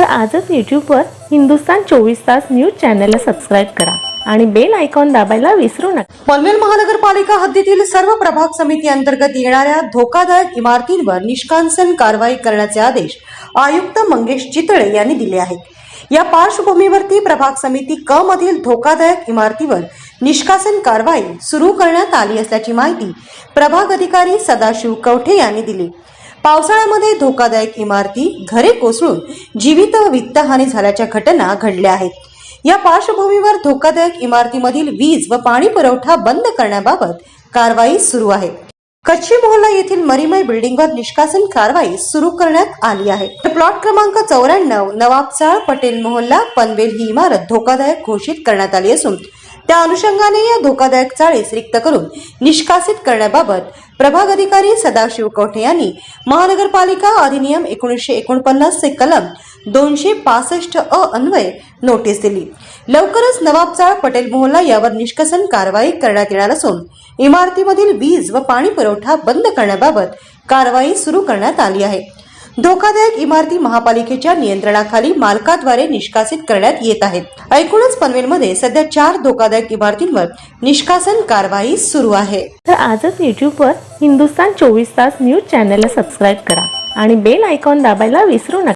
तर आजच यूट्यूबवर हिंदुस्तान चोवीस तास न्यूज चॅनलला सबस्क्राईब करा आणि बेल आयकॉन दाबायला विसरू नका. पनवेल महानगरपालिका हद्दीतील सर्व प्रभाग समिती अंतर्गत येणाऱ्या धोकादायक इमारतींवर निष्कासन कारवाई करण्याचे आदेश आयुक्त मंगेश चितळे यांनी दिले आहेत. या पार्श्वभूमीवरती प्रभाग समिती क मधील धोकादायक इमारतीवर निष्कासन कारवाई सुरू करण्यात आली असल्याची माहिती प्रभाग अधिकारी सदाशिव कवठे यांनी दिली. पावसाळ्यामध्ये धोकादायक इमारती घरे कोसळून जीवित व वित्तहानी झाल्याच्या घटना घडल्या आहेत. या पार्श्वभूमीवर धोकादायक इमारतीमधील वीज व पाणी पुरवठा बंद करण्याबाबत कारवाई सुरू आहे. कच्ची मोहल्ला येथील मरीमय बिल्डिंगवर निष्कासन कारवाई सुरू करण्यात आली आहे. तर प्लॉट क्रमांक चौऱ्याण्णव नवाबचाळ पटेल मोहल्ला पनवेल ही इमारत धोकादायक घोषित करण्यात आली असून त्या अनुषंगाने या धोकादायक चाळीस रिक्त करून निष्कासित करण्याबाबत प्रभाग अधिकारी सदाशिव कवठे यांनी महानगरपालिका अधिनियम एकोणीसशे एकोणपन्नास चे कलम दोनशे पासष्ट अ अन्वय नोटीस दिली. लवकरच नवाबचाळ पटेल मोहल्ला यावर निष्कसन कारवाई करण्यात येणार असून इमारतीमधील वीज व पाणी पुरवठा बंद करण्याबाबत कारवाई सुरू करण्यात आली आहे. धोकादायक इमारती महापालिकेच्या नियंत्रणाखाली मालकाद्वारे निष्कासित करण्यात येत आहेत. ऐकूनच पनवेलमध्ये सध्या चार धोकादायक इमारतींवर निष्कासन कारवाई सुरू आहे. तर आजच युट्यूबवर हिंदुस्तान चोवीस तास न्यूज चॅनलला सबस्क्राईब करा आणि बेल आयकॉन दाबायला विसरू नका.